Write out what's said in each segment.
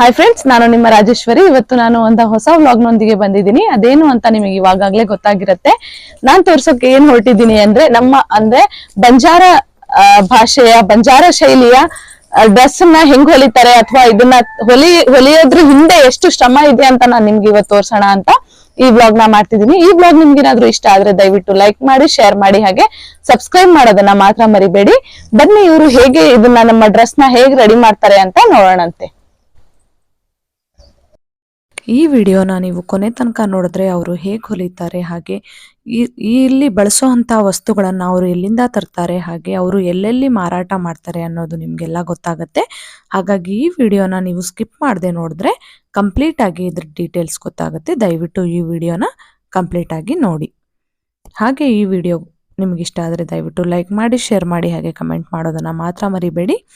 Hi friends ನಾನು ನಿಮ್ಮ ರಾಜೇಶ್ವರಿ. ಇವತ್ತು ನಾನು ಒಂದು ಹೊಸ ವ್ಲಾಗ್ ನೊಂದಿಗೆ ಬಂದಿದ್ದೀನಿ. ಅದೇನು ಅಂತ ನಿಮಗೆ ಇವಾಗಾಗ್ಲೇ ಗೊತ್ತಾಗಿರುತ್ತೆ. ನಾನ್ ತೋರ್ಸೋಕೆ ಏನ್ ಹೊರಟಿದ್ದೀನಿ ಅಂದ್ರೆ, ನಮ್ಮ ಅಂದ್ರೆ ಬಂಜಾರ ಭಾಷೆಯ, ಬಂಜಾರ ಶೈಲಿಯ ಡ್ರೆಸ್ನ ಹೆಂಗ್ ಹೊಲಿತಾರೆ ಅಥವಾ ಇದನ್ನ ಹೊಲಿ, ಹೊಲಿಯೋದ್ರ ಹಿಂದೆ ಎಷ್ಟು ಶ್ರಮ ಇದೆ ಅಂತ ನಾನು ನಿಮ್ಗೆ ಇವತ್ತು ತೋರ್ಸೋಣ ಅಂತ ಈ ವ್ಲಾಗ್ನ ಮಾಡ್ತಿದ್ದೀನಿ. ಈ ವ್ಲಾಗ್ ನಿಮ್ಗೆ ಏನಾದ್ರು ಇಷ್ಟ ಆದ್ರೆ ದಯವಿಟ್ಟು ಲೈಕ್ ಮಾಡಿ ಶೇರ್ ಮಾಡಿ ಹಾಗೆ ಸಬ್ಸ್ಕ್ರೈಬ್ ಮಾಡೋದನ್ನ ಮಾತ್ರ ಮರಿಬೇಡಿ. ಬನ್ನಿ ಇವರು ಹೇಗೆ ಇದನ್ನ ನಮ್ಮ ಡ್ರೆಸ್ನ ಹೇಗೆ ರೆಡಿ ಮಾಡ್ತಾರೆ ಅಂತ ನೋಡೋಣಂತೆ. ಈ ವಿಡಿಯೋನ ನೀವು ಕೊನೆ ತನಕ ನೋಡಿದ್ರೆ ಅವರು ಹೇಗೆ ಹೊಲಿತಾರೆ, ಹಾಗೆ ಈ- ಇಲ್ಲಿ ಬಳಸುವಂಥ ವಸ್ತುಗಳನ್ನು ಅವರು ಎಲ್ಲಿಂದ ತರ್ತಾರೆ, ಹಾಗೆ ಅವರು ಎಲ್ಲೆಲ್ಲಿ ಮಾರಾಟ ಮಾಡ್ತಾರೆ ಅನ್ನೋದು ನಿಮಗೆಲ್ಲ ಗೊತ್ತಾಗುತ್ತೆ. ಹಾಗಾಗಿ ಈ ವಿಡಿಯೋನ ನೀವು ಸ್ಕಿಪ್ ಮಾಡದೆ ನೋಡಿದ್ರೆ ಕಂಪ್ಲೀಟ್ ಆಗಿ ಇದ್ರ ಡೀಟೇಲ್ಸ್ ಗೊತ್ತಾಗುತ್ತೆ. ದಯವಿಟ್ಟು ಈ ವಿಡಿಯೋನ ಕಂಪ್ಲೀಟ್ ಆಗಿ ನೋಡಿ. ಹಾಗೆ ಈ ವಿಡಿಯೋ ನಿಮಗಿಷ್ಟ ಆದರೆ ದಯವಿಟ್ಟು ಲೈಕ್ ಮಾಡಿ, ಶೇರ್ ಮಾಡಿ, ಹಾಗೆ ಕಮೆಂಟ್ ಮಾಡೋದನ್ನು ಮಾತ್ರ ಮರಿಬೇಡಿ.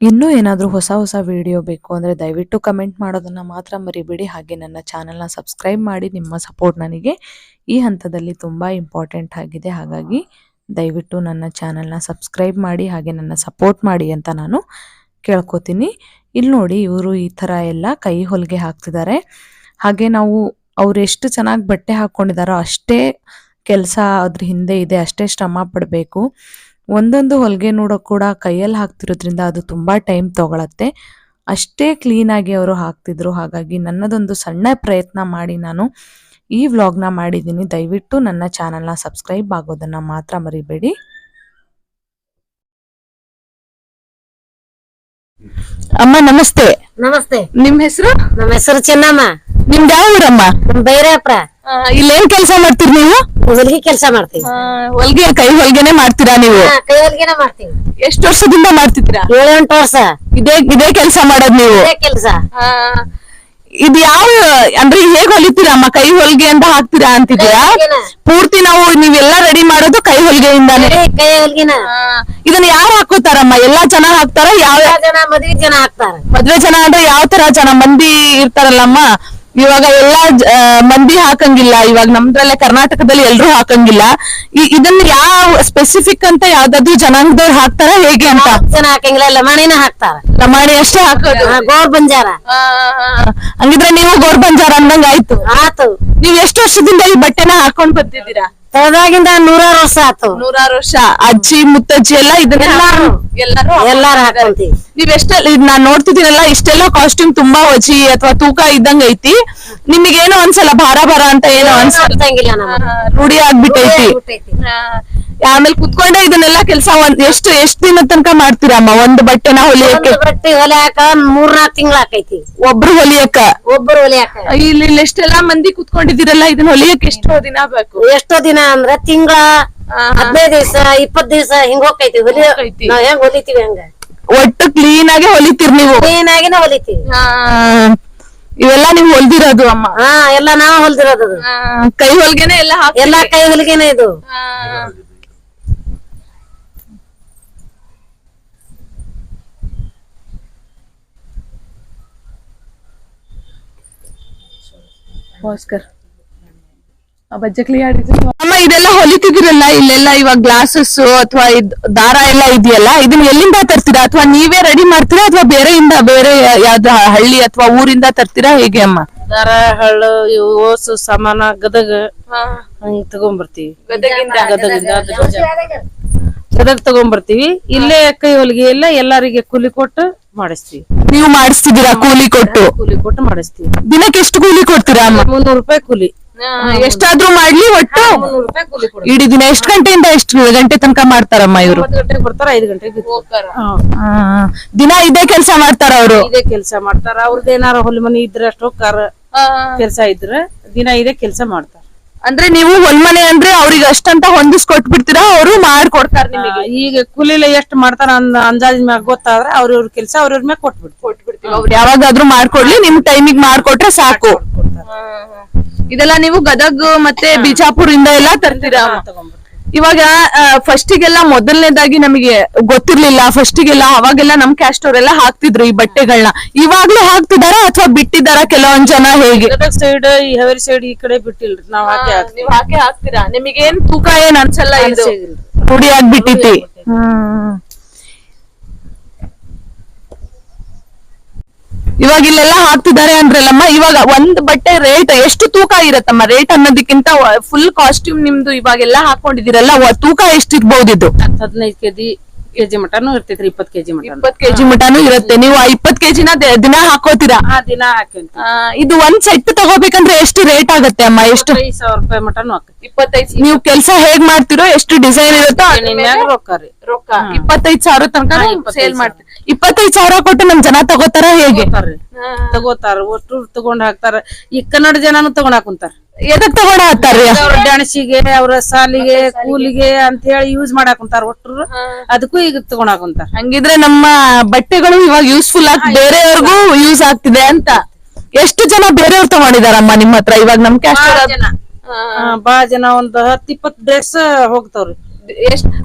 ಇನ್ನೂ ಏನಾದರೂ ಹೊಸ ಹೊಸ ವಿಡಿಯೋ ಬೇಕು ಅಂದರೆ ದಯವಿಟ್ಟು ಕಮೆಂಟ್ ಮಾಡೋದನ್ನು ಮಾತ್ರ ಮರಿಬೇಡಿ. ಹಾಗೆ ನನ್ನ ಚಾನಲ್ನ ಸಬ್ಸ್ಕ್ರೈಬ್ ಮಾಡಿ ನಿಮ್ಮ ಸಪೋರ್ಟ್ ನನಗೆ ಈ ಹಂತದಲ್ಲಿ ತುಂಬ ಇಂಪಾರ್ಟೆಂಟ್ ಆಗಿದೆ. ಹಾಗಾಗಿ ದಯವಿಟ್ಟು ನನ್ನ ಚಾನಲ್ನ ಸಬ್ಸ್ಕ್ರೈಬ್ ಮಾಡಿ ಹಾಗೆ ನನ್ನ ಸಪೋರ್ಟ್ ಮಾಡಿ ಅಂತ ನಾನು ಕೇಳ್ಕೊತೀನಿ. ಇಲ್ಲಿ ನೋಡಿ ಇವರು ಈ ಥರ ಎಲ್ಲ ಕೈ ಹೊಲಿಗೆ ಹಾಕ್ತಿದ್ದಾರೆ ಹಾಗೆ ನಾವು ಅವ್ರು ಎಷ್ಟು ಚೆನ್ನಾಗಿ ಬಟ್ಟೆ ಹಾಕ್ಕೊಂಡಿದ್ದಾರೋ ಅಷ್ಟೇ ಕೆಲಸ ಅದ್ರ ಹಿಂದೆ ಇದೆ, ಅಷ್ಟೇ ಶ್ರಮ ಪಡಬೇಕು. ಒಂದೊಂದು ಹೊಲಿಗೆ ನೋಡೋ ಕೂಡ ಕೈಯಲ್ಲಿ ಹಾಕ್ತಿರೋದ್ರಿಂದ ಅದು ತುಂಬ ಟೈಮ್ ತಗೊಳತ್ತೆ. ಅಷ್ಟೇ ಕ್ಲೀನಾಗಿ ಅವರು ಹಾಕ್ತಿದ್ರು. ಹಾಗಾಗಿ ನನ್ನದೊಂದು ಸಣ್ಣ ಪ್ರಯತ್ನ ಮಾಡಿ ನಾನು ಈ ವ್ಲಾಗ್ನ ಮಾಡಿದ್ದೀನಿ. ದಯವಿಟ್ಟು ನನ್ನ ಚಾನಲ್ನ ಸಬ್ಸ್ಕ್ರೈಬ್ ಆಗೋದನ್ನ ಮಾತ್ರ ಮರಿಬೇಡಿ. ಅಮ್ಮ ನಮಸ್ತೆ. ನಮಸ್ತೆ. ನಿಮ್ ಹೆಸರು? ನಮ್ಮ ಹೆಸರು ಚೆನ್ನಮ್ಮ. ನಿಮ್ದು ಯಾವ ಊರಮ್ಮ? ಇಲ್ಲಿ ಇಲ್ಲೇನ್ ಕೆಲಸ ಮಾಡ್ತೀರಿ ನೀವು? ಹೊಲಿಗೆ ಕೆಲಸ ಮಾಡ್ತೀವಿ. ಹೊಲ್ಗೆ ಕೈ ಹೊಲ್ಗೆನೆ ಮಾಡ್ತೀರಾ ನೀವು? ಹಾ, ಕೈ ಹೊಲಿಗೆನ ಮಾಡ್ತೀವಿ. ಎಷ್ಟು ವರ್ಷದಿಂದ ಮಾಡ್ತಿದ್ರ ಏಳೆಂಟು ವರ್ಷ. ಇದೇ ಇದೇ ಕೆಲಸ ಮಾಡೋದ್ ನೀವು? ಇದೇ ಕೆಲಸ. ಇದು ಯಾವ ಅಂದ್ರೆ ಹೇಗ್ ಹೊಲಿತೀರಾ ಅಮ್ಮ ಕೈ ಹೊಲ್ಗೆ ಅಂತ ಹಾಕ್ತೀರಾ ಅಂತಿದ್ದೀರಾ? ಪೂರ್ತಿ ನಾವು ನೀವೆಲ್ಲ ರೆಡಿ ಮಾಡೋದು ಕೈ ಹೊಲ್ಗೆಯಿಂದಾನೆ. ಕೈ ಹೊಲಿಗೆನ. ಇದನ್ನ ಯಾರು ಹಾಕೋತಾರಮ್ಮ? ಎಲ್ಲಾ ಜನ ಹಾಕ್ತಾರ? ಯಾವ ಜನ ಮದ್ವಿ ಜನ ಹಾಕ್ತಾರ. ಮದ್ವೆ ಜನ ಅಂದ್ರೆ ಯಾವ ತರ ಜನ? ಮಂದಿ ಇರ್ತಾರಲ್ಲಮ್ಮ? ಇವಾಗ ಎಲ್ಲಾ ಮಂದಿ ಹಾಕಂಗಿಲ್ಲ. ಇವಾಗ ನಮ್ದ್ರಲ್ಲೇ ಕರ್ನಾಟಕದಲ್ಲಿ ಎಲ್ರು ಹಾಕಂಗಿಲ್ಲ. ಇದನ್ನ ಯಾವ ಸ್ಪೆಸಿಫಿಕ್ ಅಂತ ಯಾವ್ದಾದ್ರು ಜನಾಂಗದವ್ರು ಹಾಕ್ತಾರ ಹೇಗೆ ಅಂತ? ಜನ ಹಾಕಂಗಿಲ್ಲ ಲಮಾಣಿನ ಹಾಕ್ತಾರ. ಲಮಾಣಿ ಅಷ್ಟೇ ಹಾಕೋದು? ಗೋರ್ ಬಂಜಾರ. ಹಂಗಿದ್ರೆ ನೀವು ಗೋರ್ಬಂಜಾರ ಅಂದಂಗ ಆಯ್ತು ಆತು. ನೀವ್ ಎಷ್ಟು ವರ್ಷದಿಂದ ಈ ಬಟ್ಟೆನ ಹಾಕೊಂಡ್ ಬಂದಿದ್ದೀರಾ? ತೊಳೆದಾಗಿಂದ ನೂರಾರು ವರ್ಷ ಆತು. ನೂರಾರು ವರ್ಷ. ಅಜ್ಜಿ ಮುತ್ತಜ್ಜಿ ಎಲ್ಲ ಇದನ್ನ ಎಲ್ಲಾರು. ಎಲ್ಲಾರು ಹಾಕೊಂತೀವಿ. ನೀವ್ ಎಷ್ಟೆಲ್ಲ ಇದ್ ನಾನ್ ನೋಡ್ತಿದ್ದೀನಲ್ಲ ಇಷ್ಟೆಲ್ಲ ಕಾಸ್ಟ್ಯೂಮ್ ತುಂಬಾ ವಜಿ ಅಥವಾ ತೂಕ ಇದ್ದಂಗ ಐತಿ. ನಿಮಗೇನು ಅನ್ಸಲ್ಲ ಭಾರ ಭಾರ ಅಂತ ಏನೋ ಅನ್ಸಲ್ಲ. ರೂಢಿ ಆಗ್ಬಿಟ್ಟೈತಿ. ಆಮೇಲೆ ಕುತ್ಕೊಂಡೆ ಇದನ್ನೆಲ್ಲ ಕೆಲಸ ಒಂದ್ ಎಷ್ಟು ಎಷ್ಟ್ ದಿನ ತನಕ ಮಾಡ್ತೀರಮ್ಮ? ಒಂದ್ ಬಟ್ಟೆನ ಹೊಲಿಯಕ್ಕೆ? ಒಂದು ಬಟ್ಟೆ ಹೊಲಿಯಾಕ ಮೂರ್ನಾಲ್ಕು ತಿಂಗಳ ಆಕೈತಿ. ಒಬ್ರು ಹೊಲಿಯಕ್ಕ? ಒಬ್ರು ಹೊಲಿಯಾಕ. ಇಲ್ಲಿ ಇಲ್ಲಿ ಎಷ್ಟೆಲ್ಲಾ ಮಂದಿ ಕುತ್ಕೊಂಡಿದ್ದೀರಲ್ಲ ಇದನ್ನ ಹೊಲಿಯಕ್ಕೆ ಎಷ್ಟೋ ದಿನ ಬೇಕು. ಎಷ್ಟೋ ದಿನ ಅಂದ್ರ ತಿಂಗಳ ಹದಿನೈದು ದಿವಸ ಇಪ್ಪತ್ ದಿವಸ ಹಿಂಗ್ ಹೋಗ್ತೈತಿ ಹೊಲಿ ಹೋಗ್ತೈತಿ. ನಾವ್ ಹೆಂಗ್ ಹೊಲಿತೀವಿ ಹಂಗ? ಒಟ್ಟು ಕ್ಲೀನ್ ಆಗಿ ಹೊಲಿತೀರಿ ನೀವು? ಏನಾಗಿನ ಹೊಲಿತೀವಿ. ಆ, ಇವೆಲ್ಲ ನೀವು ಹೊಲ್ದಿರೋದು ಅಮ್ಮ? ಹಾ ಎಲ್ಲಾ ನಾವ್ ಹೊಲ್ದಿರೋದು ಅದು. ಆ, ಕೈ ಹೊಲ್ಗೆನೆ ಎಲ್ಲ ಹಾಕಿ ಎಲ್ಲಾ ಕೈ ಹೊಲಿಗೆನೆ ಇದು. ಭಾಸ್ಕರ್ ಅಮ್ಮ ಇದೆಲ್ಲ ಹೊಲಿತಿದಿರಲ್ಲ ಇಲ್ಲೆಲ್ಲ ಇವಾಗ ಗ್ಲಾಸಸ್ ಅಥವಾ ದಾರ ಎಲ್ಲ ಇದೆಯಲ್ಲ ಇದನ್ನ ಎಲ್ಲಿಂದ ತರ್ತೀರಾ? ಅಥವಾ ನೀವೇ ರೆಡಿ ಮಾಡ್ತೀರಾ ಅಥವಾ ಬೇರೆಯಿಂದ ಬೇರೆ ಯಾವ್ದು ಹಳ್ಳಿ ಅಥವಾ ಊರಿಂದ ತರ್ತೀರಾ? ಹೇಗೆ ಅಮ್ಮ? ದಾರ ಹಳ್ಳು ಇವು ಓಸು ಸಾಮಾನ ಗದಗ. ಹಂಗ್ ತಗೊಂಡ್ಬರ್ತೀವಿ ಗದಗಿಂದ. ಗದಗ. ತಗೊಂಡ್ಬರ್ತೀವಿ ಇಲ್ಲೇ ಕೈ ಹೊಲಿಗೆ ಎಲ್ಲ ಎಲ್ಲಾರಿಗೆ ಕೂಲಿ ಕೊಟ್ಟು ಮಾಡಿಸ್ತೀವಿ. ನೀವು ಮಾಡಿಸ್ತಿದ್ದೀರಾ ಕೂಲಿ ಕೊಟ್ಟು? ಕೂಲಿ ಕೊಟ್ಟು ಮಾಡಿಸ್ತೀವಿ. ದಿನಕ್ಕೆ ಎಷ್ಟು ಕೂಲಿ ಕೊಡ್ತೀರಾ ಅಮ್ಮ? ಮುನ್ನೂರು ರೂಪಾಯಿ ಕೂಲಿ. ಎಷ್ಟಾದ್ರೂ ಮಾಡ್ಲಿ ಒಟ್ಟು. ಮುನ್ನೂರು ರೂಪಾಯಿ ಕೂಲಿ ಕೊಡ್ತೀವಿ. ಇಡೀ ದಿನ ಎಷ್ಟು ಗಂಟೆಯಿಂದ ಎಷ್ಟು ಗಂಟೆ ತನಕ ಮಾಡ್ತಾರಮ್ಮ ಇವರು? ಒಂಬತ್ತು ಗಂಟೆಗೆ ಬರ್ತಾರ ಐದು ಗಂಟೆಗೆ ಹೋಗ್ತಾರ. ದಿನ ಇದೇ ಕೆಲಸ ಮಾಡ್ತಾರ ಅವರು? ಇದೇ ಕೆಲಸ ಮಾಡ್ತಾರ. ಅವ್ರದ್ದು ಏನಾರ ಹೊಲಿ ಮನಿ ಇದ್ರೆ ಅಷ್ಟು ಹೋಗ್ತಾರ ಕೆಲಸ ಇದ್ರೆ ದಿನ ಇದೇ ಕೆಲಸ ಮಾಡ್ತಾರ. ಅಂದ್ರೆ ನೀವು ಹೊಲ್ಮನೆ ಅಂದ್ರೆ ಅವ್ರಿಗೆ ಅಷ್ಟಂತ ಹೊಂದಿಸ್ಕೊಟ್ ಬಿಡ್ತೀರಾ ಅವರು ಮಾಡ್ಕೊಡ್ತಾರ ನಿಮಗೆ. ಈಗ ಕೂಲಿಲ ಎಷ್ಟ್ ಮಾಡ್ತಾರ ಅಂದ ಅಂದಾಜಿನ ಮ್ಯಾಗ ಗೊತ್ತಾದ್ರೆ ಅವ್ರವ್ರ ಕೆಲಸ ಅವ್ರವ್ರ ಮ್ಯಾಗ ಕೊಟ್ಬಿಡ್ತೀವಿ. ಅವ್ರು ಯಾವಾಗಾದ್ರೂ ಮಾಡ್ಕೊಡ್ಲಿ ನಿಮ್ ಟೈಮಿಗೆ ಮಾಡ್ಕೊಟ್ರೆ ಸಾಕು. ಇದೆಲ್ಲ ನೀವು ಗದಗ್ ಮತ್ತೆ ಬಿಜಾಪುರ್ ಇಂದ ಎಲ್ಲಾ ತರ್ತೀರಾ? ಇವಾಗ ಫಸ್ಟಿಗೆಲ್ಲ ಮೊದಲನೇದಾಗಿ ನಮಗೆ ಗೊತ್ತಿರ್ಲಿಲ್ಲ ಫಸ್ಟಿಗೆಲ್ಲ ಅವಾಗೆಲ್ಲ ನಮ್ ಕ್ಯಾಸ್ಟ್ ಅವರೆಲ್ಲ ಹಾಕ್ತಿದ್ರು ಈ ಬಟ್ಟೆಗಳನ್ನ ಇವಾಗ್ಲೂ ಹಾಕ್ತಿದಾರ ಅಥವಾ ಬಿಟ್ಟಿದಾರ ಕೆಲವೊಂದ್ ಜನ ಹೇಗೆ? ಸೈಡ್ ಈ ಹೆವರಿ ಸೈಡ್ ಈ ಕಡೆ ಬಿಟ್ಟಿಲ್ರಿ ನಾವ್ ಹಾಕಿ ನೀವ್ ಹಾಕಿ ಹಾಕ್ತೀರಾ? ನಿಮಗೇನ್ ತೂಕ ಏನ್ ಅನ್ಸಲ್ಲ ಇದು? ಆಗ್ಬಿಟ್ಟಿತಿ ರೂಢಿ ಇವಾಗ ಇಲ್ಲೆಲ್ಲ ಹಾಕ್ತಿದ್ದಾರೆ ಅಂದ್ರಲ್ಲಮ್ಮ ಇವಾಗ ಒಂದ್ ಬಟ್ಟೆ ರೇಟ್ ಎಷ್ಟು ತೂಕ ಇರತ್ತಮ್ಮ? ರೇಟ್ ಅನ್ನೋದಕ್ಕಿಂತ ಫುಲ್ ಕಾಸ್ಟ್ಯೂಮ್ ನಿಮ್ದು ಇವಾಗೆಲ್ಲ ಹಾಕೊಂಡಿದಿರಲ್ಲ ತೂಕ ಎಷ್ಟಿರ್ಬೋದು ಇದು? ಹದಿನೈದು ಕೆಜಿ ಕೆಜಿ ಮಟನು ಇರ್ತೈತ್ರಿ ಇಪ್ಪತ್ ಕೆಜಿ ಮಟನ್. ಇಪ್ಪತ್ ಕೆಜಿ ಮಟನು ಇರುತ್ತೆ. ನೀವು ಇಪ್ಪತ್ ಕೆಜಿನ ದಿನ ಹಾಕೋತೀರಾ? ಆ ದಿನ ಹಾಕಿ ಆ, ಇದು ಒಂದ್ ಸೆಟ್ ತಗೋಬೇಕಂದ್ರೆ ಎಷ್ಟು ರೇಟ್ ಆಗುತ್ತೆ ಅಮ್ಮ? ಎಷ್ಟು? ಐದ್ ಸಾವಿರ ರೂಪಾಯಿ ಮಟನ್ ಇಪ್ಪತ್ತೈದು ನೀವು ಕೆಲಸ ಹೇಗ್ ಮಾಡ್ತಿರೋ ಎಷ್ಟು ಡಿಸೈನ್ ಇರುತ್ತೋ ಅದ್ರ ಮೇಲೆ ಮ್ಯಾಗ ರೊಕ್ಕ ರೀ. ರೊಕ್ಕ. ಇಪ್ಪತ್ತೈದು ಸಾವಿರ ತನಕ ಸೇಲ್ ಮಾಡ್ತೀವಿ ಇಪ್ಪತ್ತೈದು ಸಾವಿರ ಕೊಟ್ಟು ನಮ್ ಜನ ತಗೋತಾರ ಹೇಗೆ? ತಗೋತಾರ. ಒಟ್ಟು ತಗೊಂಡ್ ಹಾಕ್ತಾರ. ಈ ಕನ್ನಡ ಜನನು ತಗೊಂಡ್ ಹಾಕುಂತಾರ. ಎದಕ್ ತಗೊಂಡ ಹಾಕ್ತಾರ? ಅವ್ರ ಡ್ಯಾನ್ಸಿಗೆ ಅವ್ರ ಸಾಲಿಗೆ ಕೂಲಿಗೆ ಅಂತ ಹೇಳಿ ಯೂಸ್ ಮಾಡಾಕುಂತಾರ ಒಟ್ರು. ಅದಕ್ಕೂ ಈಗ ತಗೊಂಡ್ ಹಾಕುಂತಾರ. ಹಂಗಿದ್ರೆ ನಮ್ಮ ಬಟ್ಟೆಗಳು ಇವಾಗ ಯೂಸ್ಫುಲ್ ಆಗಿ ಬೇರೆಯವ್ರಿಗೂ ಯೂಸ್ ಆಗ್ತಿದೆ ಅಂತ. ಎಷ್ಟು ಜನ ಬೇರೆಯವ್ರು ತಗೊಂಡಿದಾರಮ್ಮ ನಿಮ್ ಹತ್ರ? ಇವಾಗ ನಮ್ ಕ್ಯಾಶ್ ಬಾಳ ಜನ. ಒಂದ್ ಹತ್ತ್ ಇಪ್ಪತ್ ಡ್ರೆಸ್ ಹೋಗ್ತಾವ್ರಿ.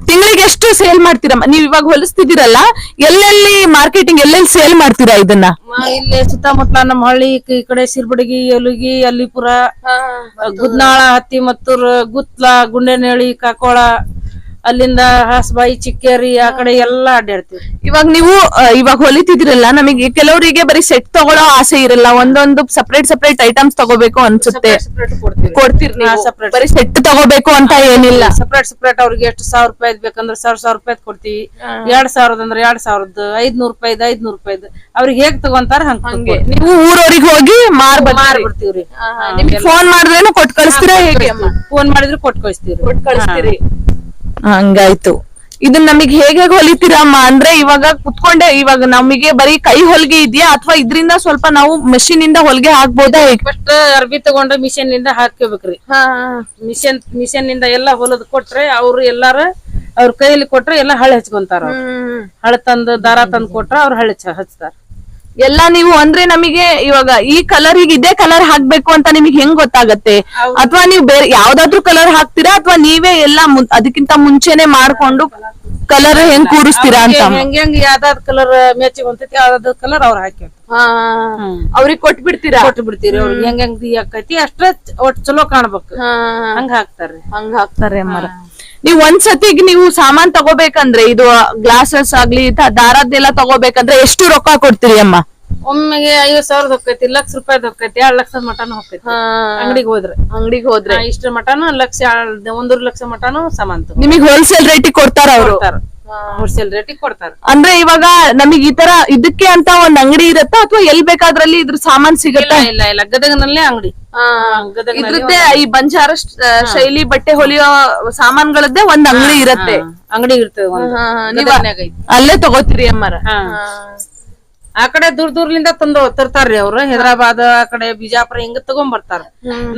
ತಿಂಗಳಿಗೆ ಎಷ್ಟು ಸೇಲ್ ಮಾಡ್ತೀರಮ್ಮ ನೀವ್ ಇವಾಗ ಹೊಲಿಸ್ತಿದ್ದೀರಲ್ಲ ಎಲ್ಲೆಲ್ಲಿ ಮಾರ್ಕೆಟಿಂಗ್ ಎಲ್ಲೆಲ್ಲಿ ಸೇಲ್ ಮಾಡ್ತೀರಾ ಇದನ್ನ? ಇಲ್ಲಿ ಸುತ್ತಮುತ್ತಲ ನಮ್ಮ ಹಳ್ಳಿ ಈ ಕಡೆ ಸಿರ್ಬಡಗಿ ಯಲುಗಿ ಅಲ್ಲಿಪುರ ಗುದ್ನಾಳ ಹತ್ತಿ ಮತ್ತೂರ್ ಗುತ್ಲ ಗುಂಡೆನಹಳ್ಳಿ ಕಾಕೋಳ ಅಲ್ಲಿಂದ ಹಾಸಬಾಯಿ ಚಿಕ್ಕೇರಿ ಆ ಕಡೆ ಎಲ್ಲಾ ಅಡ್ಡಾಡ್ತೀವಿ ಇವಾಗ ನೀವು ಆ, ಇವಾಗ ಹೊಲಿತಿದಿರಲ್ಲ ನಮಗೆ ಕೆಲವರಿಗೆ ಬರೀ ಸೆಟ್ ತಗೊಳ್ಳೋ ಆಸೆ ಇರಲ್ಲ ಒಂದೊಂದು ಸಪರೇಟ್ ಸಪರೇಟ್ ಐಟಮ್ಸ್ ತಗೋಬೇಕು ಅನ್ಸುತ್ತೆ. ಸಪ್ರೇಟ್ ಕೊಡ್ತೀವಿ. ಕೊಡ್ತೀರಿ ನೀವು. separate. ಬರೀ ಸೆಟ್ ತಗೋಬೇಕು ಅಂತ ಏನಿಲ್ಲ. ಸಪ್ರೇಟ್ ಸಪ್ರೇಟ್ ಅವ್ರಿಗೆ ಎಷ್ಟು ಸಾವಿರ ರೂಪಾಯಿ ಬೇಕಂದ್ರೆ ಸಾವಿರ ಸಾವಿರ ರೂಪಾಯಿ ಕೊಡ್ತೀವಿ. ಎರಡ್ ಸಾವಿರದ ಅಂದ್ರೆ ಎರಡ್ ಸಾವಿರದ ಐದ್ನೂರ್ ರೂಪಾಯಿದ್ ಐದ್ನೂರ್ ರೂಪಾಯಿದ್. ಅವ್ರಿಗೆ ಹೇಗ್ ತಗೊಂತಾರ ಹಂಗೆ ನೀವು ಊರವ್ರಿಗೆ ಹೋಗಿ ಮಾರ್ ಮಾರ್ಬಿಡ್ತೀವ್ರಿ ಫೋನ್ ಮಾಡಿದ್ರೇನು ಕೊಟ್ಟು ಕಳಿಸ್ತೀರಾ ಹೇಗೆ? ಫೋನ್ ಮಾಡಿದ್ರೆ ಕೊಟ್ಟು ಕಳಿಸ್ತೀವ್ರಿ. ಕೊಟ್ಟು ಕಳಿಸ್ತೀರಿ. ಹಂಗಾಯ್ತು. ಇದನ್ನ ನಮಗೆ ಹೇಗೆ ಹೊಲಿತೀರ ಹೊಲಿತೀರಮ್ಮ ಅಂದ್ರೆ ಇವಾಗ ಕುತ್ಕೊಂಡೆ ಇವಾಗ ನಮಗೆ ಬರೀ ಕೈ ಹೊಲಿಗೆ ಇದೆಯಾ? ಅಥವಾ ಇದರಿಂದ ಸ್ವಲ್ಪ ನಾವು ಮಷೀನ್ ಇಂದ ಹೊಲಿಗೆ ಹಾಕ್ಬೋದಾ ಫಸ್ಟ್ ಅರ್ಬಿ ತಗೊಂಡು ಮಿಷನ್ನಿಂದ ಹಾಕ್ಕೋಬೇಕ್ರಿ ಮಿಷನ್ ಮಿಷನ್ನಿಂದ ಎಲ್ಲಾ ಹೊಲದ್ ಕೊಟ್ರೆ ಅವ್ರು ಎಲ್ಲಾರ ಅವ್ರ ಕೈಯಲ್ಲಿ ಕೊಟ್ರೆ ಎಲ್ಲಾ ಹಳೆ ಹಚ್ಕೊಂತಾರ. ಹಳೆ ತಂದು ದಾರ ತಂದು ಕೊಟ್ರ ಅವ್ರ ಹಳೆ ಹಚ್ತಾರ. ಎಲ್ಲ ನೀವು ಅಂದ್ರೆ ನಮಗೆ ಇವಾಗ ಈ ಕಲರ್ ಈಗ ಇದೇ ಕಲರ್ ಹಾಕ್ಬೇಕು ಅಂತ ನಿಮಗೆ ಹೆಂಗ್ ಗೊತ್ತಾಗತ್ತೆ? ಅಥವಾ ನೀವು ಬೇರೆ ಯಾವ್ದಾದ್ರು ಕಲರ್ ಹಾಕ್ತೀರಾ? ಅಥವಾ ನೀವೇ ಎಲ್ಲ ಅದಕ್ಕಿಂತ ಮುಂಚೆನೆ ಮಾಡ್ಕೊಂಡು ಕಲರ್ ಹೆಂಗ್ ಕೂರಿಸ್ತೀರಾ ಅಂತ. ಹೆಂಗ್ ಹೆಂಗ್ ಯಾವ್ದಾದ್ ಕಲರ್ ಮ್ಯಾಚಿಂಗ್ ಅಂತೈತಿ ಯಾವ್ದಾದ್ ಕಲರ್ ಅವ್ರ ಹಾಕಿ ಅವ್ರಿಗೆ ಕೊಟ್ಬಿಡ್ತೀರಾ? ಕೊಟ್ಟು ಬಿಡ್ತೀರಿ ಅವ್ರಿಗೆ ಹೆಂಗ್ ಹೆಂಗ್ ಆಕೈತಿ ಅಷ್ಟ ಒಟ್ ಚಲೋ ಕಾಣ್ಬೇಕು. ಹಂಗ ಹಾಕ್ತಾರ್ರಿ. ಹಂಗ ಹಾಕ್ತಾರೆ ಅಮ್ಮರ. ನೀವು ಒಂದ್ ಸತಿಗ್ ನೀವು ಸಾಮಾನ್ ತಗೋಬೇಕಂದ್ರೆ ಇದು ಗ್ಲಾಸಸ್ ಆಗ್ಲಿ ದಾರದ್ದೆಲ್ಲ ತಗೋಬೇಕಂದ್ರೆ ಎಷ್ಟು ರೊಕ್ಕ ಕೊಡ್ತೀರಿ ಅಮ್ಮ? ಒಮ್ಮೆಗೆ ಐವತ್ ಸಾವಿರದ ಹೊಕ್ಕೈತಿ ಲಕ್ಷ ರೂಪಾಯಿ ಹೊಕ್ಕೈತಿ ಎರಡ್ ಲಕ್ಷದ ಮಟನ್ ಹೊಕ್ಕೈತಿ ಅಂಗಡಿಗೆ ಹೋದ್ರೆ. ಅಂಗಡಿಗೆ ಹೋದ್ರೆ. ಹಾ, ಇಷ್ಟ್ರ ಮಟನು ಲಕ್ಷ ಎರಡ್- ಒಂದೂವರೆ ಲಕ್ಷ ಮಟನ್ ಸಾಮಾನ್ ನಿಮಗೆ ಹೋಲ್ಸೇಲ್ ರೇಟಿಗೆ ಕೊಡ್ತಾರ ಅವರು? ಕೊಡ್ತಾರ. ಹೋಲ್ಸೇಲ್ ರೇಟಿಗೆ ಕೊಡ್ತಾರ. ಅಂದ್ರೆ ಇವಾಗ ನಮಗೆ ಈ ತರ ಇದಕ್ಕೆ ಅಂತ ಒಂದ್ ಅಂಗಡಿ ಇರತ್ತಾ ಅಥವಾ ಎಲ್ ಬೇಕಾದ್ರಲ್ಲಿ ಇದ್ರ ಸಾಮಾನ್ ಸಿಗತ್ತಾ? ಇಲ್ಲ ಇಲ್ಲ ಗದಗನಲ್ಲೇ ಅಂಗಡಿ. ಇದ್ರದ್ದೇ ಈ ಬಂಜಾರ ಶೈಲಿ ಬಟ್ಟೆ ಹೊಲಿಯೋ ಸಾಮಾನ್ಗಳದ್ದೇ ಒಂದ್ ಅಂಗಡಿ ಇರತ್ತೆ. ಅಂಗಡಿ ಇರ್ತದೆ ಒಂದು. ನೀವ್ ಅಲ್ಲೇ ತಗೋತೀರಿ ಅಮ್ಮಾರ. ಆ ಕಡೆ ದೂರ ದೂರ್ಲಿಂದ ತಂದು ತರ್ತಾರ್ರಿ ಅವ್ರು. ಹೈದರಾಬಾದ್ ಆ ಕಡೆ ಬಿಜಾಪುರ ಹಿಂಗ ತಗೊಂಡ್ ಬರ್ತಾರ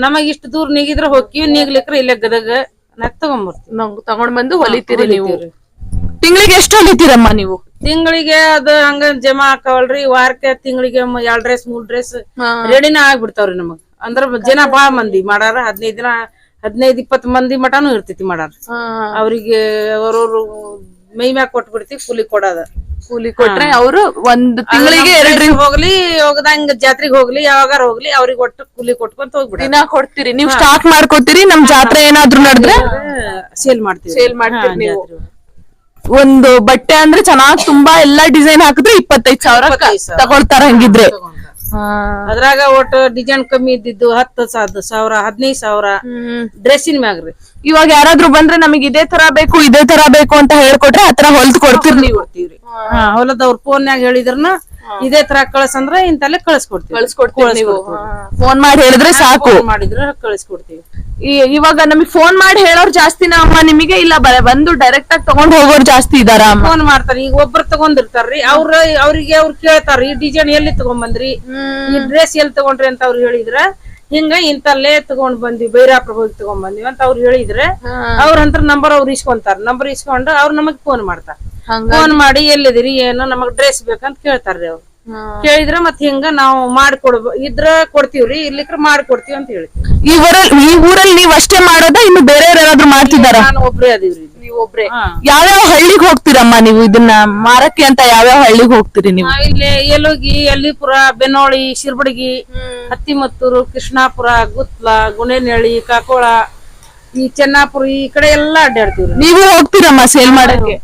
ನಮಗ್ ಇಷ್ಟ ದೂರ ನೀಗಿದ್ರ ಹೋಗ್ತೀವಿ ನೀಗ್ಲಿಕ್ರ ಇಲ್ಲೇ ಗದಗ ನಾಕ್ ತಗೊಂಡ್ ಬರ್ತೀವಿ ನಾವ್ ತಗೊಂಡ್ ಬಂದು ಹೊಲಿತೀರಿ ನೀವು. ತಿಂಗಳಿಗೆ ಎಷ್ಟು ಹೊಲಿತೀರಮ್ಮ ನೀವು? ತಿಂಗಳಿಗೆ ಅದ ಹಂಗ ಜಮಾ ಹಾಕವಲ್ರಿ. ವಾರಕ್ಕೆ ತಿಂಗಳಿಗೆ ಎರಡ್ ಡ್ರೆಸ್ ಮೂರ್ ಡ್ರೆಸ್ ರೆಡಿನ ಆಗ್ಬಿಡ್ತಾವ್ರಿ ನಮಗ್. ಅಂದ್ರ ಜನ ಬಾಳ ಮಂದಿ. ಮಾಡಾರ ಹದಿನೈದ್ ದಿನ ಹದಿನೈದ್ ಇಪ್ಪತ್ ಮಂದಿ ಮಟಾನು ಇರ್ತೈತಿ ಮಾಡಾರ. ಅವ್ರಿಗೆ ಅವ್ರವ್ರು ಮೈ ಮ್ಯಾಗ ಕೊಟ್ಬಿಡ್ತೀವಿ ಕೂಲಿ ಕೊಡೋದ. ಕೂಲಿ ಕೊಟ್ರೆ ಅವರು ಒಂದ್ ತಿಂಗಳಿಗೆ ಎರಡ್ ಎರಡ್ ಹೋಗ್ಲಿ ಹೋಗದಂಗ ಜಾತ್ರೆಗೆ ಹೋಗ್ಲಿ ಯಾವಾಗಾರ ಹೋಗ್ಲಿ ಅವ್ರಿಗೆ ಒಟ್ಟು ಕೂಲಿ ಕೊಟ್ಕೊಂತ ಹೋಗ್ಬಿಡಿ ದಿನ ಕೊಡ್ತೀರಿ. ನೀವು ಸ್ಟಾಕ್ ಮಾಡ್ಕೊತೀರಿ ನಮ್ ಜಾತ್ರೆ ಏನಾದ್ರು ನಡೆದ್ರೆ? ಸೇಲ್ ಮಾಡ್ತೀವಿ. ಸೇಲ್ ಮಾಡ್ತೀರಿ ನೀವು. ಒಂದು ಬಟ್ಟೆ ಅಂದ್ರೆ ಚೆನ್ನಾಗ್ ತುಂಬಾ ಎಲ್ಲಾ ಡಿಸೈನ್ ಹಾಕಿದ್ರೆ ಇಪ್ಪತ್ತೈದ್ ಸಾವಿರ. ತಗೊಳ್ತಾರ ಹಂಗಿದ್ರೆ. ಅದ್ರಾಗ ಒಟ್ಟು ಡಿಸೈನ್ ಕಮ್ಮಿ ಇದ್ದಿದ್ದು ಹತ್ತು ಸಾದ್ ಸಾವಿರ ಹದಿನೈದು ಸಾವಿರ. ಡ್ರೆಸ್ಸಿನ ಮ್ಯಾಗ್ರಿ ಇವಾಗ ಯಾರಾದ್ರೂ ಬಂದ್ರೆ ನಮಗೆ ಇದೇ ತರ ಬೇಕು ಇದೇ ತರ ಬೇಕು ಅಂತ ಹೇಳ್ಕೊಟ್ರೆ ಆತರ ಹೊಲ್ದ್ ಕೊಡ್ತೀರಿ ನೀವು. ಕೊಡ್ತೀವ್ರಿ. ಹಾ. ಹೊಲದವ್ರ ಫೋನ್ಯಾಗ ಹೇಳಿದ್ರನ ಇದೇ ತರ ಕಳ್ಸಂದ್ರ ಇಂತಲ್ಲೇ ಕಳ್ಸ್ಕೊಡ್ತೀವಿ. ಕಳ್ಸ್ಕೊಡ್ತೀರಿ ನೀವು. ಫೋನ್ ಮಾಡಿ ಹೇಳಿದ್ರೆ ಸಾಕು. ಫೋನ್ ಮಾಡಿದ್ರ ಕಳ್ಸ್ಕೊಡ್ತೀವಿ. ಇವಾಗ ನಮಗೆ ಫೋನ್ ಮಾಡಿ ಹೇಳೋರ್ ಜಾಸ್ತಿನ ಅಮ್ಮ ನಿಮಗೆ? ಇಲ್ಲ ಬ- ಬಂದು ಡೈರೆಕ್ಟ್ ಆಗಿ ತಗೊಂಡ್ ಹೋಗೋರ್ ಜಾಸ್ತಿ ಇದಾರ ಅಮ್ಮ? ಫೋನ್ ಮಾಡ್ತಾರೆ. ಈಗ ಒಬ್ರು ತಗೊಂಡಿರ್ತಾರ್ರಿ. ಅವ್ರ ಅವ್ರಿಗೆ ಅವ್ರು ಕೇಳ್ತಾರ ಈ ಡಿಸೈನ್ ಎಲ್ಲಿ ತಗೊಂಡ್ಬಂದ್ರಿ ಈ ಡ್ರೆಸ್ ಎಲ್ಲಿ ತಗೊಂಡ್ರಿ? ಅಂತ ಅವ್ರು ಹೇಳಿದ್ರ ಹಿಂಗ ಇಂತಲ್ಲೇ ತಗೊಂಡ್ ಬಂದ್ವಿ ಬೈರಾಪುರ ಹೋಗಿ ತಗೊಂಡ್ ಬಂದ್ವಿ ಅಂತ ಅವ್ರು ಹೇಳಿದ್ರೆ ಅವ್ರ ಹಂತ್ರ ನಂಬರ್ ಅವ್ರು ಇಸ್ಕೊಂತಾರ. ನಂಬರ್ ಇಸ್ಕೊಂಡು ಅವ್ರು ನಮಗ್ ಫೋನ್ ಮಾಡ್ತಾರ. ಫೋನ್ ಮಾಡಿ ಎಲ್ಲಿದಿರಿ ಏನು? ನಮಗ್ ಡ್ರೆಸ್ ಬೇಕಂತ ಕೇಳ್ತಾರ್ರಿ ಅವ್ರು. ಕೇಳಿದ್ರ ಮತ್ ಹಿಂಗ ನಾವು ಮಾಡ್ಕೊಡ್ ಇದ್ರ ಕೊಡ್ತೀವ್ರಿ ಇರ್ಲಿಕ್ರ ಮಾಡ್ಕೊಡ್ತೀವಿ ಅಂತ ಹೇಳಿ. ಈ ಊರಲ್ಲಿ ಈ ಊರಲ್ಲಿ ನೀವ್ ಅಷ್ಟೇ ಮಾಡೋದಾ ಇನ್ನು ಬೇರೆಯವ್ರ ಯಾರಾದ್ರೂ ಮಾಡ್ತಿದಾರ ಒಬ್ರೆ ಒಬ್ರೇ ಅದೀವ್ರಿ ನೀವ್ ಒಬ್ರೇ. ಯಾವ್ಯಾವ ಹಳ್ಳಿಗೆ ಹೋಗ್ತೀರಮ್ಮ ನೀವು ಇದನ್ನ? ಮಾರಕ್ಕೆ ಅಂತ ಯಾವ್ಯಾವ ಹಳ್ಳಿಗೆ ಹೋಗ್ತೀರಿ ನೀವು? ನಾವಿಲ್ಲಿ ಯಲುಗಿ ಯಲ್ಲಿಪುರ ಬೆನ್ನೋಳಿ ಶಿರ್ಬಡಗಿ ಹತ್ತಿಮತ್ತೂರು ಕೃಷ್ಣಾಪುರ ಗುತ್ಲ ಗುಣೇನಹಳ್ಳಿ ಕಾಕೋಳ ಈ ಚೆನ್ನಾಪುರ ಈ ಕಡೆ ಎಲ್ಲಾ ಅಡ್ಡಾಡ್ತೀವ್ರಿ. ನೀವು ಹೋಗ್ತೀರಮ್ಮ ಸೇಲ್ ಮಾಡಕ್ಕೆ?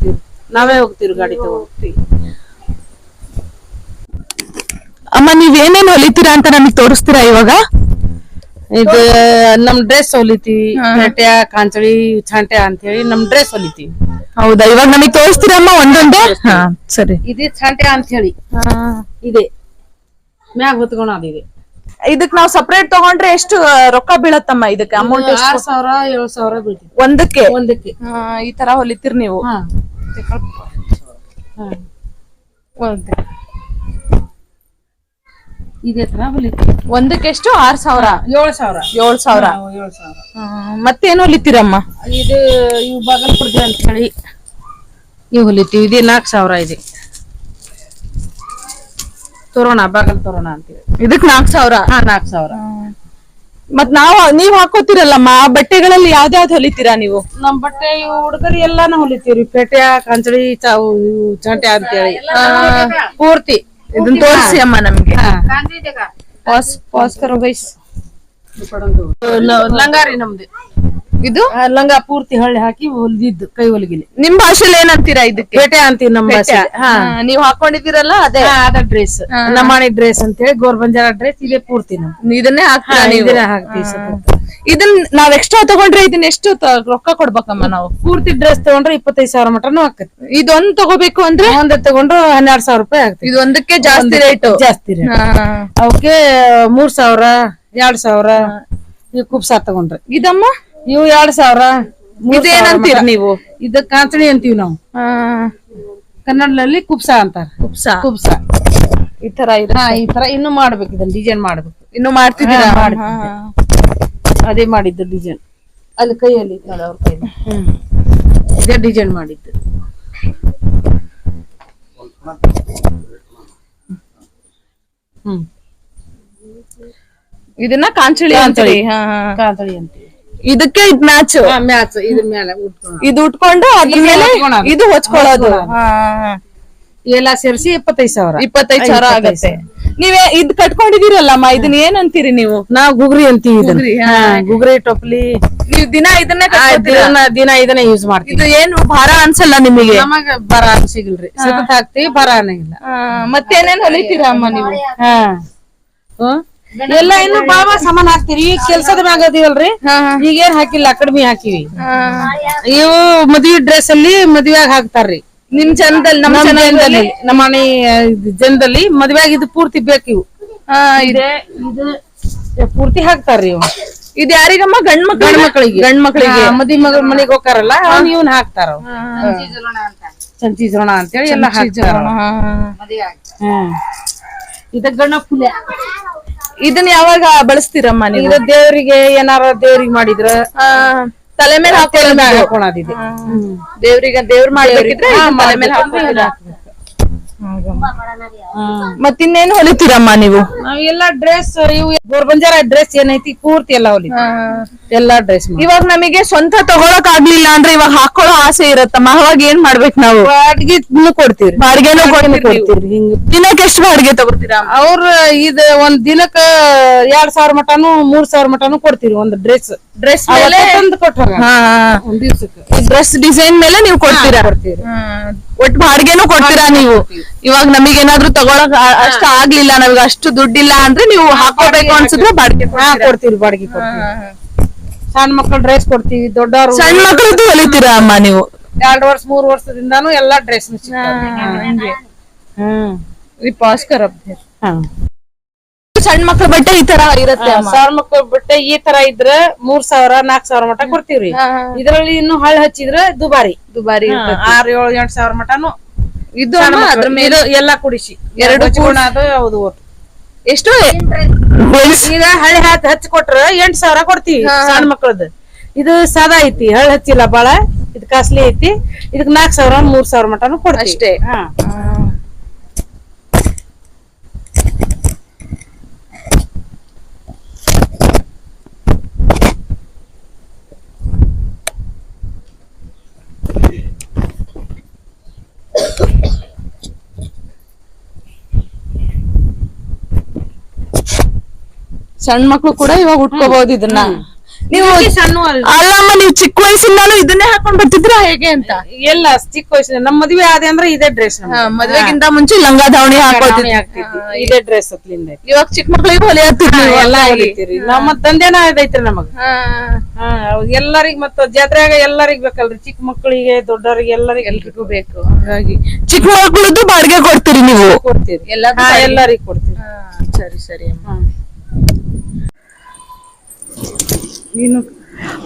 ನಾವೇ ಹೋಗ್ತೀವಿ ಗಾಡಿ ತಗೊಂಡು. ಅಮ್ಮ ನೀವ್ ಏನೇನ್ ಹೊಲಿತೀರಾ ಅಂತ ನಮಗ್ ತೋರಿಸ್ತೀರಾ ಇವಾಗ? ಇದು ನಮ್ ಡ್ರೆಸ್ ಹೊಲಿತೀವಿ. ಕಾಂಚಳಿ ಚಾಂಟೆ ಅಂತ ಹೇಳಿ ನಮ್ ಡ್ರೆಸ್ ಹೊಲಿತೀವಿ. ಹೌದಾ ಇವಾಗ ನಮಗ್ ತೋರಿಸ್ತೀರಮ್ಮ ಒಂದೊಂದೇ? ಹಾ ಸರಿ. ಇದು ಚಾಂಟೆ ಅಂತ ಹೇಳಿ ಇದೆ. ಮ್ಯಾಗ ಹೊತ್ಕೊಣ ಅದಿದೆ ಇದಕ್ ನಾವ್ ಸಪರೇಟ್ ತಗೊಂಡ್ರೆ ಎಷ್ಟು ರೊಕ್ಕ ಬೀಳತ್ತಮ್ಮ ಇದಕ್ಕೆ? ಅಮೌಂಟ್ ಆರ್ ಸಾವಿರ ಏಳ್ ಸಾವಿರ ಬೀಳ್ತೀವಿ ಒಂದಕ್ಕೆ? ಒಂದಕ್ಕೆ. ಆ, ಈ ತರ ಹೊಲಿತೀರ್ ನೀವು. ಹಾ. ಇದೇ ತರ ಹೊಲಿತೀವಿ ಒಂದಕ್ಕೆ ಎಷ್ಟು? ಆರ್ ಸಾವಿರ? ಏಳು ಸಾವಿರ. ಏಳು ಸಾವಿರ. ಮತ್ತೇನು ಸಾವಿರ. ಆ, ಮತ್ತೇನ್ ಹೊಲಿತೀರಮ್ಮ? ಇದು ಇವು ಬಾಗಲಪುರದಿ ಅಂತ ಹೇಳಿ. ಇವು ಹೊಲಿತೀವಿ. ಇದೇ ನಾಲ್ಕು ಸಾವಿರ ಇದೆ. ತೋರೋಣ ಬಾಗಲ್ ತೋರೋಣ ಅಂತೇಳಿ ಇದಕ್ ನಾಲ್ಕ್ ಸಾವಿರ? ಹಾ ನಾಲ್ಕು ಸಾವಿರ. ಮತ್ ನಾವ್ ನೀವ್ ಹಾಕೋತಿರಲ್ಲಮ್ಮ? ಆ ಬಟ್ಟೆಗಳಲ್ಲಿ ಯಾವ್ದಾವ್ದು ಹೊಲಿತೀರಾ ನೀವು? ನಮ್ ಬಟ್ಟೆ ಇವು ಹುಡುಗರಿ ಎಲ್ಲಾನು ಹೊಲಿತೀವ್ರಿ. ಪೇಟೆ ಕಂಚಡಿ ಚಾವು ಇವು ಚಂಟೆ ಅಂತೇಳಿ ಪೂರ್ತಿ. ಇದನ್ನ ತೋರಿಸಿ ಅಮ್ಮ ನಮ್ಗೆ. ಪಾಸ್ ಪಾಸ್ ಕರೋ ಗೈಸ್ ನ- ಲಂಗಾರಿ ನಮ್ದು. ಇದು? ಲಂಗ ಪೂರ್ತಿ ಹಳ್ಳಿ ಹಾಕಿ ಹೊಲ್ದಿದ್ದು ಕೈ ಹೊಲಿಗಿಲಿ. ನಿಮ್ ಭಾಷೆಲಿ ಏನಂತೀರಾ ಇದಕ್ಕೆ? ಬೇಟೆ ಅಂತೀವಿ ನಮ್ಮ ಭಾಷೆ ನೀವ್ ಹಾಕೊಂಡಿದ್ದೀರಲ್ಲ ಅದೇ? ಅದ ಡ್ರೆಸ್ ನಮಾಣಿ ಡ್ರೆಸ್ ಅಂತ ಹೇಳಿ ಗೋರ್ ಬಂಜಾರ ಡ್ರೆಸ್ ಇದೇ ಪೂರ್ತಿ ಇದನ್ನೇ ಇದನ್ನ ಹಾಕ್ತೀವಿ ಸ್ವಲ್ಪ. ಇದನ್ ನಾವ್ ಎಕ್ಸ್ಟ್ರಾ ತಗೊಂಡ್ರೆ ಇದನ್ನ ಎಷ್ಟು ರೊಕ್ಕ ಕೊಡ್ಬೇಕಮ್ಮ ನಾವು? ಪೂರ್ತಿ ಡ್ರೆಸ್ ತಗೊಂಡ್ರೆ ಇಪ್ಪತ್ತೈದು ಸಾವಿರ ಮಟನು ಆಗ್ತದೆ. ಇದೊಂದ್ ತಗೋಬೇಕು ಅಂದ್ರೆ? ಒಂದ್ ತಗೊಂಡ್ರೆ ಹನ್ನೆರಡು ಸಾವಿರ ರೂಪಾಯಿ ಆಗ್ತದೆ. ಇದೊಂದಕ್ಕೆ ಜಾಸ್ತಿ ರೇಟ್ ಜಾಸ್ತಿ. ಅವಕ್ಕೆ ಮೂರ್ ಸಾವಿರ ಎರಡ್ ಸಾವಿರ ಇವ್ ಕುಬ್ಸಾ ತಗೊಂಡ್ರೆ. ಇದಮ್ಮ? ಇವು ಎರಡ್ ಸಾವಿರ ಇದೇನಂತೀರ ನೀವು? ಇದ ಕಾಂಚಣಿ ಅಂತೀವಿ ನಾವು. ಕನ್ನಡದಲ್ಲಿ ಕುಪ್ಸಾ ಅಂತಾರ. ಕುಪ್ಸಾ? ಕುಪ್ಸಾ. ಈ ತರ ಇದ್ರ ಹಾ ಈ ತರ ಇನ್ನು ಮಾಡ್ಬೇಕು ಇದನ್ನ ಡಿಸೈನ್ ಮಾಡ್ಬೇಕು. ಇನ್ನು ಮಾಡ್ತಿದ್ದೀರಾ? ಅದೇ ಮಾಡಿದ್ದು ಡಿಸೈನ್ ಅಲ್ಲಿ ಕೈಯಲ್ಲಿ ಇತ್ತು ನೋಡಿ ಅವ್ರ ಕೈಯಲ್ಲಿ ಇದೇ ಡಿಸೈನ್ ಮಾಡಿದ್ದು. ಹ್ಮ್. ಇದನ್ನ ಕಾಂಚಳಿ ಅಂತೇಳಿ ಕಾಂಚಳಿ ಅಂತೀವಿ. ಇದಕ್ಕೆ ಇದ್ ಮ್ಯಾಚ್ ಮ್ಯಾಚ್ ಇದ್ರ ಮೇಲೆ ಉಟ್ಕೊಂಡು ಇದು ಉಟ್ಕೊಂಡು ಅದ್ರ ಮೇಲೆ. ಇದು ಹೊಚ್ಕೊಳ್ಳೋದು. ಎಲ್ಲ ಸೇರಿಸಿ ಇಪ್ಪತ್ತೈದು ಸಾವಿರ. ಇಪ್ಪತ್ತೈದು ಸಾವಿರ ಆಗತ್ತೆ. ನೀವೇ ಇದ್ ಕಟ್ಕೊಂಡಿದೀರಲ್ಲಮ್ಮ ಇದನ್ನ ಏನಂತೀರಿ ನೀವು? ನಾವು ಗುಗ್ರಿ ಅಂತೀವಿ ಗುಗ್ರಿ, ಹಾ. ಹಾ, ಗುಗ್ರಿ ಟೊಪ್ಲಿ. ನೀವ್ ದಿನ ಇದನ್ನ? ದಿನ ದಿನ ಇದನ್ನ ಯೂಸ್ ಮಾಡ್ತೀವಿ. ಇದು ಏನು ಭಾರ ಅನ್ಸಲ್ಲ ನಿಮಗೆ? ನಮಗ ಬರ ಅನ್ಸಿಗಿಲ್ರಿ ಸ್ವಲ್ಪ ಹಾಕ್ತಿವಿ ಬರ ಅನ್ನಂಗಿಲ್ಲ ಮತ್ತೇನೇನ್ ಹೊಲಿತೀರಾ ಅಮ್ಮ ನೀವು? ಹಾ. ಹ್ಮ್? ಎಲ್ಲ ಇನ್ನು ಬಾಬಾ ಸಮಾನ ಹಾಕ್ತಿರಿ. ಈಗ ಕೆಲ್ಸದ ಮ್ಯಾಗ ಅದೀವಲ್ರಿ. ಈಗ ಏನ್ ಹಾಕಿಲ್ಲ ಕಡಿಮೆ ಹಾಕಿವಿ. ಇವು ಮದ್ವಿ ಡ್ರೆಸ್ ಅಲ್ಲಿ ಮದ್ವೆಯಾಗ ಹಾಕ್ತಾರ್ರಿ. ನಿಮ್ ಜನದಲ್ಲಿ ನಮ್ ನಮ್ಮ ಜನದಲ್ಲಿ ನಮ್ಮ ಮನೆ ಜನದಲ್ಲಿ ಮದ್ವೆಯಾಗ ಇದು ಪೂರ್ತಿ ಬೇಕು ಇವು. ಇದೆ ಇದು ಪೂರ್ತಿ ಹಾಕ್ತಾರ್ರಿ ಇವು. ಇದು ಯಾರಿಗಮ್ಮ? ಗಂಡ್ ಮಕ್ಳು ಗಂಡ್ ಮಕ್ಳಿಗೆ. ಗಂಡ್ ಮಕ್ಳಿಗೆ. ಮದಿ ಮಗಳ ಮನೆಗೆ ಹೋಗ್ತಾರಲ್ಲ ಅವ್ನ ಇವನ್ ಹಾಕ್ತಾರ. ಸಂಚಿ ಜೋಣ ಅಂತೇಳಿ ಎಲ್ಲ ಹಾಕ್ತಾರ ಇದ ಗಣ್ಣ ಫುಲೆ ಇದನ್ನ ಯಾವಾಗ ಬಳಸ್ತೀರಮ್ಮ ನೀವು? ಇದು ದೇವ್ರಿಗೆ ಏನಾರ ದೇವ್ರಿಗೆ ಮಾಡಿದ್ರ ತಲೆ ಮೇಲೆ ಹಾಕೋಣ ಹಾಕೊಳ್ಳೋದು. ಹಾಕೊಳದಿದೆ ದೇವ್ರಿಗೆ ದೇವ್ರ ಮಾಡಿದ್ರೆ ತಲೆ ಮೇಲೆ ಮಾಡ್ಬೇಕು. ಮತ್ತಿನ್ನೇನು ಹೊಲಿತೀರಮ್ಮ ನೀವು? ಎಲ್ಲ ಡ್ರೆಸ್ ಇವು ಗೋರ್ಬಂಜಾರ ಡ್ರೆಸ್ ಏನೈತಿ ಪೂರ್ತಿ ಎಲ್ಲ ಹೊಲಿ ಎಲ್ಲಾ ಡ್ರೆಸ್ ಇವಾಗ ನಮಗೆ ಸ್ವಂತ ತಗೊಳಕ್ ಆಗ್ಲಿಲ್ಲ ಅಂದ್ರೆ ಇವಾಗ ಹಾಕೊಳ್ಳೋ ಆಸೆ ಇರತ್ತಮ್ಮ. ಅವಾಗ ಏನ್ ಮಾಡ್ಬೇಕು ನಾವು? ಬಾಡಿಗೆನು ಕೊಡ್ತೀವಿ ಬಾಡಿಗೆನೂ ಕೊಡ್ತೀರಿ? ಕೊಡ್ತೀವ್ರಿ ಹಿಂಗ ದಿನಕ್ಕೆ ಎಷ್ಟು ಬಾಡಿಗೆ ತಗೋತೀರಾ ಅವ್ರ ಇದ್ ಒಂದ್ ದಿನಕ್ಕ ಎರಡ್ ಸಾವಿರ ಮಟನು ಮೂರ್ ಸಾವಿರ ಮಟನು ಕೊಡ್ತೀವಿ ಒಂದ್ ಡ್ರೆಸ್ ಡ್ರೆಸ್ ದಿವ್ಸಕ್ಕೆ. ಡ್ರೆಸ್ ಡಿಸೈನ್ ಮೇಲೆ ನೀವು ಕೊಡ್ತೀರಾ? ಕೊಡ್ತೀವಿ ಒಟ್ ಬಾಡಿಗೆನೂ ಕೊಡ್ತೀರಾ ನೀವು? ಇವಾಗ ನಮಗೆ ಏನಾದ್ರೂ ತಗೊಳಕ್ ಆ- ಅಷ್ಟ ಆಗ್ಲಿಲ್ಲ ನಮಗೆ ಅಷ್ಟು ದುಡ್ಡಿಲ್ಲ ಅಂದ್ರೆ ನೀವು ಹಾಕೋಬೇಕು ಅನ್ಸಿದ್ರೆ ಬಾಡಿಗೆ ಹಾ ಕೊಡ್ತೀವಿ ಬಾಡಿಗೆ ಕೊಡ್ತೀವಿ. ಸಣ್ಣ ಮಕ್ಕಳು ಡ್ರೆಸ್ ಕೊಡ್ತೀವಿ ದೊಡ್ಡವರು ಸಣ್ಣ ಮಕ್ಕಳದ್ದು ಹೊಲಿತೀರಾ ಅಮ್ಮ ನೀವು? ಎರಡು ವರ್ಷ ಮೂರ್ ವರ್ಷದಿಂದಾನು ಎಲ್ಲಾ ಡ್ರೆಸ್ ಹ್ಮ್. ಹಾ. ಸಣ್ಣ ಮಕ್ಳ ಬಟ್ಟೆ ಈ ತರ ಇರುತ್ತೆ ಅಮ್ಮ. ಸಾವಿರ ಮಕ್ಳ ಬಟ್ಟೆ ಈ ತರ ಇದ್ರ ಮೂರ್ ಸಾವಿರ ನಾಲ್ಕ್ ಸಾವಿರ ಮಟ ಕೊಡ್ತೀವ್ರಿ. ಇದ್ರಲ್ಲಿ ಇನ್ನು ಹಳ್ಳ ಹಚ್ಚಿದ್ರ ದುಬಾರಿ. ದುಬಾರಿ ಹಾ, ಆರ್ ಏಳು ಎಂಟ್ ಸಾವಿರ ಮಟನು ಇದು ಸಣ್ಣ ಅಮ್ಮ, ಮಕ್ಳು. ಅದ್ರ ಮೇಲೆ ಇದು ಎಲ್ಲಾ ಕುಡಿಸಿ. ಎರಡು ಚೂರ್ಣ ಅದು ಹೌದು ಒಟ್ಟು. ಎಷ್ಟು? ಈಗ ಹಳೆ ಹಚ್ಚ ಹಚ್ಚಿ ಕೊಟ್ರ ಎಂಟ್ ಸಾವಿರ ಕೊಡ್ತೀವಿ ಸಣ್ಣ ಮಕ್ಳದ್. ಇದು ಸದಾ ಐತಿ ಹಳ್ಳ ಹಚ್ಚಿಲ್ಲ ಬಾಳ. ಇದು ಕಾಸ್ಟ್ಲಿ ಐತಿ. ಇದಕ್ ನಾಲ್ಕ್ ಸಾವಿರ ಮೂರ್ ಸಾವಿರ ಮಟನು ಕೊಡ್ತೀವಿ. ಅಷ್ಟೇ. ಹಾ. ಸಣ್ಣ ಮಕ್ಳು ಕೂಡ ಇವಾಗ ಉಟ್ಕೋಬಹುದು ಇದನ್ನ. ನೀವು ಅಲ್ಲಮ್ಮ ನೀವು ಚಿಕ್ಕ ವಯಸ್ಸಿಂದಾನು ಇದನ್ನೇ ಹಾಕೊಂಡ್ ಬರ್ತಿದ್ರ ಹೇಗೆ ಅಂತ? ಎಲ್ಲ ಚಿಕ್ಕ ವಯಸ್ಸಿನ ನಮ್ ಮದ್ವೆ ಆದೆ ಅಂದ್ರೆ ಇದೇ ಡ್ರೆಸ್ ಮದ್ವೆಗಿಂತ ಮುಂಚೆ ಲಂಗ ದಾವಣಿ ಹಾಕೋತಿದ್ರಿ ಇದೇ ಡ್ರೆಸ್ ಅತ್ಲಿಂದ. ಇವಾಗ ಚಿಕ್ಕ ಮಕ್ಳಿಗೆ ಹೊಲೆ ಎಲ್ಲ ಹೊಲಿತೀರಿ. ನಮ್ಮ ತಂದೆನ ಇದೈತ್ರಿ ನಮಗ್. ಎಲ್ಲರಿಗ ಎಲ್ಲರಿಗ್ ಮತ್ತ ಜಾತ್ರೆಯಾಗ ಎಲ್ಲರಿಗ ಬೇಕಲ್ರಿ. ಚಿಕ್ಕ ಮಕ್ಕಳಿಗೆ ದೊಡ್ಡವರಿಗೆ ಎಲ್ಲರಿಗೂ ಎಲ್ರಿಗೂ ಬೇಕು. ಹಾಗಾಗಿ ಚಿಕ್ಕ ಮಕ್ಳದ್ದು ಬಾಡಿಗೆ ಕೊಡ್ತೀರಿ ನೀವು? ಕೊಡ್ತೀರಿ. ಎಲ್ಲರಿಗೂ ಎಲ್ಲರಿಗ್ ಕೊಡ್ತೀರಿ. ಸರಿ ಸರಿ ಹಾ.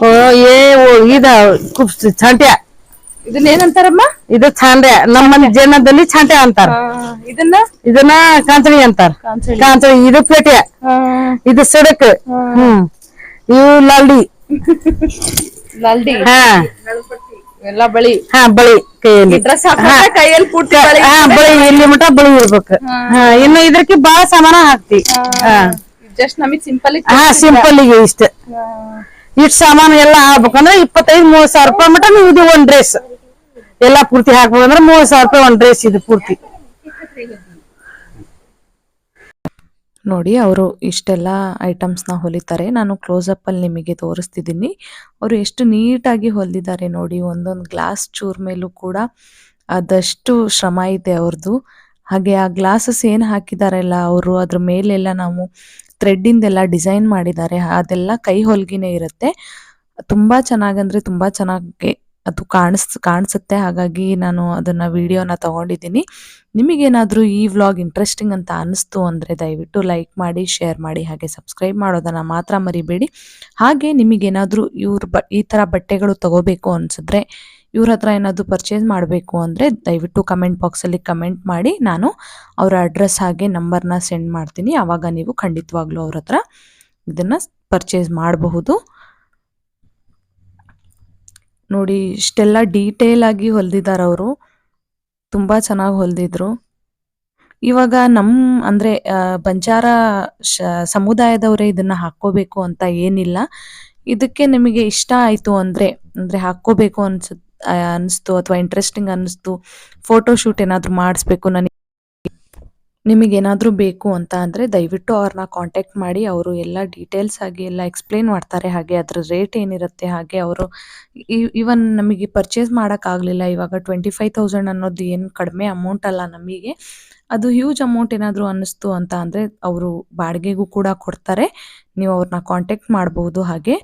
ಓ ಏ ಓ ಇದ ಚಾಂಟ್ಯ. ಇದನ್ನ ಏನಂತಾರಮ್ಮ ಇದು ಚಾಂಡ್ಯ ನಮ್ಮ ಜನದಲ್ಲಿ ಚಾಂಟ್ಯ ಅಂತಾರ. ಇದನ್ನ? ಇದನ್ನ ಕಾಂಚಳಿ ಅಂತಾರ. ಕಾಂಚಳಿ ಇದು ಪೇಟೆ ಇದು ಸಡಕ್. ಹ್ಮ್. ಇವು ಲಾಲ್ಡಿ. ಲಾಲ್ಡಿ. ಹಾ. ಎಲ್ಲ ಬಳಿ. ಹಾ ಬಳಿ ಕೈಯಲ್ಲಿ. ಕೈಯಲ್ಲಿ ಬಳಿ. ಇಲ್ಲಿ ಮಟ ಬಳಿ ಇರ್ಬೇಕು. ಹಾ. ಇನ್ನು ಇದಕ್ಕೆ ಬಹಳ ಸಮಾನ ಹಾಕ್ತಿ. ಹಾ. ಜಸ್ಟ್ ನಮಗ್ ಸಿಂಪಲ್ ಹಾ ಸಿಂಪಲ್ಗೆ ಇಷ್ಟ. ಇಷ್ಟು ಸಾಮಾನು ಎಲ್ಲ ಆಗ್ಬೇಕಂದ್ರೆ ಇಪ್ಪತ್ತೈದು ಮೂವತ್ ಸಾವಿರ ರೂಪಾಯಿ ಮಟ ನೀವು ಇದು ಒಂದ್ ಡ್ರೆಸ್ ಎಲ್ಲಾ ಪೂರ್ತಿ ಹಾಕ್ಬೇಕಂದ್ರೆ ಮೂವತ್ ಸಾವಿರ ರೂಪಾಯಿ ಒಂದ್ ಡ್ರೆಸ್ ಇದು ಪೂರ್ತಿ. ನೋಡಿ ಅವರು ಇಷ್ಟೆಲ್ಲ ಐಟಮ್ಸ್ನ ಹೊಲಿತಾರೆ. ನಾನು ಕ್ಲೋಸಪ್ಪಲ್ಲಿ ನಿಮಗೆ ತೋರಿಸ್ತಿದ್ದೀನಿ. ಅವರು ಎಷ್ಟು ನೀಟಾಗಿ ಹೊಲಿದಿದ್ದಾರೆ ನೋಡಿ ಒಂದೊಂದು ಗ್ಲಾಸ್ ಚೂರ್ ಮೇಲೂ ಕೂಡ ಅದಷ್ಟು ಶ್ರಮ ಇದೆ ಅವ್ರದ್ದು ಹಾಗೆ ಆ ಗ್ಲಾಸಸ್ ಏನು ಹಾಕಿದಾರಲ್ಲ ಅವರು ಅದ್ರ ಮೇಲೆಲ್ಲ ನಾವು ಥ್ರೆಡ್ಡಿಂದೆಲ್ಲ ಡಿಸೈನ್ ಮಾಡಿದ್ದಾರೆ, ಅದೆಲ್ಲ ಕೈ ಹೊಲ್ಗಿನೇ ಇರುತ್ತೆ. ತುಂಬಾ ಚೆನ್ನಾಗಂದ್ರೆ ತುಂಬಾ ಚೆನ್ನಾಗಿ ಅದು ಕಾಣಿಸ್, ಕಾಣಿಸುತ್ತೆ. ಹಾಗಾಗಿ ನಾನು ಅದನ್ನ ವಿಡಿಯೋನ ತಗೊಂಡಿದ್ದೀನಿ. ನಿಮಗೇನಾದರೂ ಈ ವ್ಲಾಗ್ ಇಂಟ್ರೆಸ್ಟಿಂಗ್ ಅಂತ ಅನಿಸ್ತು ಅಂದರೆ ದಯವಿಟ್ಟು ಲೈಕ್ ಮಾಡಿ, ಶೇರ್ ಮಾಡಿ, ಹಾಗೆ ಸಬ್ಸ್ಕ್ರೈಬ್ ಮಾಡೋದನ್ನು ಮಾತ್ರ ಮರಿಬೇಡಿ. ಹಾಗೆ ನಿಮಗೇನಾದರೂ ಇವ್ರ ಬ, ಈ ಥರ ಬಟ್ಟೆಗಳು ತಗೋಬೇಕು ಅನಿಸಿದ್ರೆ ಇವ್ರ ಹತ್ರ ಏನಾದರೂ ಪರ್ಚೇಸ್ ಮಾಡಬೇಕು ಅಂದರೆ ದಯವಿಟ್ಟು ಕಮೆಂಟ್ ಬಾಕ್ಸಲ್ಲಿ ಕಮೆಂಟ್ ಮಾಡಿ. ನಾನು ಅವರ ಅಡ್ರೆಸ್ ಹಾಗೆ ನಂಬರ್ನ ಸೆಂಡ್ ಮಾಡ್ತೀನಿ. ಆವಾಗ ನೀವು ಖಂಡಿತವಾಗ್ಲೂ ಅವ್ರ ಹತ್ರ ಇದನ್ನು ಪರ್ಚೇಸ್ ಮಾಡಬಹುದು. ನೋಡಿ ಇಷ್ಟೆಲ್ಲ ಡೀಟೇಲ್ ಆಗಿ ಹೊಲ್ದಿದ್ದಾರೆ ಅವರು. ತುಂಬ ಚೆನ್ನಾಗಿ ಹೊಲ್ದಿದ್ರು. ಇವಾಗ ನಮ್ಮ ಅಂದರೆ ಬಂಜಾರ ಶ- ಸಮುದಾಯದವರೇ ಇದನ್ನು ಹಾಕ್ಕೋಬೇಕು ಅಂತ ಏನಿಲ್ಲ. ಇದಕ್ಕೆ ನಿಮಗೆ ಇಷ್ಟ ಆಯಿತು ಅಂದರೆ ಅಂದ್ರೆ ಹಾಕ್ಕೋಬೇಕು ಅನ್ಸ ಆ, ಅನ್ಸ್ತು ಅಥವಾ ಇಂಟ್ರೆಸ್ಟಿಂಗ್ ಅನ್ನಿಸ್ತು ಫೋಟೋ ಶೂಟ್ ಏನಾದ್ರು ಮಾಡಿಸ್ಬೇಕು ನನಗೆ ನಿಮಗೇನಾದರೂ ಬೇಕು ಅಂತ ಅಂದರೆ ದಯವಿಟ್ಟು ಅವ್ರನ್ನ ಕಾಂಟ್ಯಾಕ್ಟ್ ಮಾಡಿ, ಅವರು ಎಲ್ಲ ಡೀಟೇಲ್ಸ್ ಆಗಿ ಎಲ್ಲ ಎಕ್ಸ್ಪ್ಲೇನ್ ಮಾಡ್ತಾರೆ ಹಾಗೆ, ಅದ್ರ ರೇಟ್ ಏನಿರುತ್ತೆ ಹಾಗೆ ಅವರು ಇವನ್ ನಮಗೆ ಪರ್ಚೇಸ್ ಮಾಡೋಕ್ಕಾಗಲಿಲ್ಲ ಇವಾಗ ಟ್ವೆಂಟಿ ಫೈವ್ ತೌಸಂಡ್ ಅನ್ನೋದು ಏನು ಕಡಿಮೆ ಅಮೌಂಟ್ ಅಲ್ಲ ನಮಗೆ, ಅದು ಹ್ಯೂಜ್ ಅಮೌಂಟ್ ಏನಾದರೂ ಅನ್ನಿಸ್ತು ಅಂತ ಅಂದರೆ ಅವರು ಬಾಡಿಗೆಗೂ ಕೂಡ ಕೊಡ್ತಾರೆ, ನೀವು ಅವ್ರನ್ನ ಕಾಂಟ್ಯಾಕ್ಟ್ ಮಾಡ್ಬೋದು ಹಾಗೆ.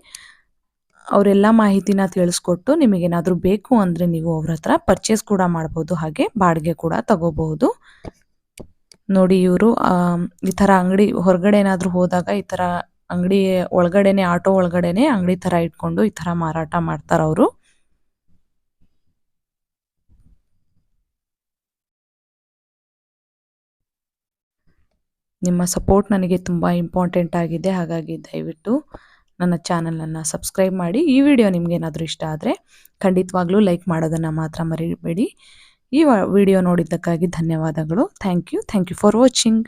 ಅವರೆಲ್ಲ ಮಾಹಿತಿನ ತಿಳಿಸ್ಕೊಟ್ಟು ನಿಮಗೇನಾದರೂ ಬೇಕು ಅಂದರೆ ನೀವು ಅವ್ರ ಹತ್ರ ಪರ್ಚೇಸ್ ಕೂಡ ಮಾಡ್ಬೋದು, ಹಾಗೆ ಬಾಡಿಗೆ ಕೂಡ ತಗೋಬಹುದು. ನೋಡಿ ಇವರು ಈ ಥರ ಅಂಗಡಿ ಹೊರಗಡೆ ಏನಾದರೂ ಹೋದಾಗ ಈ ಥರ ಅಂಗಡಿ ಒಳಗಡೆನೆ, ಆಟೋ ಒಳಗಡೆನೆ ಅಂಗಡಿ ಥರ ಇಟ್ಕೊಂಡು ಈ ಥರ ಮಾರಾಟ ಮಾಡ್ತಾರೆ ಅವರು. ನಿಮ್ಮ ಸಪೋರ್ಟ್ ನನಗೆ ತುಂಬ ಇಂಪಾರ್ಟೆಂಟ್ ಆಗಿದೆ, ಹಾಗಾಗಿ ದಯವಿಟ್ಟು ನನ್ನ ಚಾನಲನ್ನು ಸಬ್ಸ್ಕ್ರೈಬ್ ಮಾಡಿ ಈ ವಿಡಿಯೋ ನಿಮಗೇನಾದರೂ ಇಷ್ಟ ಆದರೆ ಖಂಡಿತವಾಗ್ಲೂ ಲೈಕ್ ಮಾಡೋದನ್ನು ಮಾತ್ರ ಮರಿಬೇಡಿ. ಈ ವಿಡಿಯೋ ನೋಡಿದ್ದಕ್ಕಾಗಿ ಧನ್ಯವಾದಗಳು. Thank you. Thank you for watching.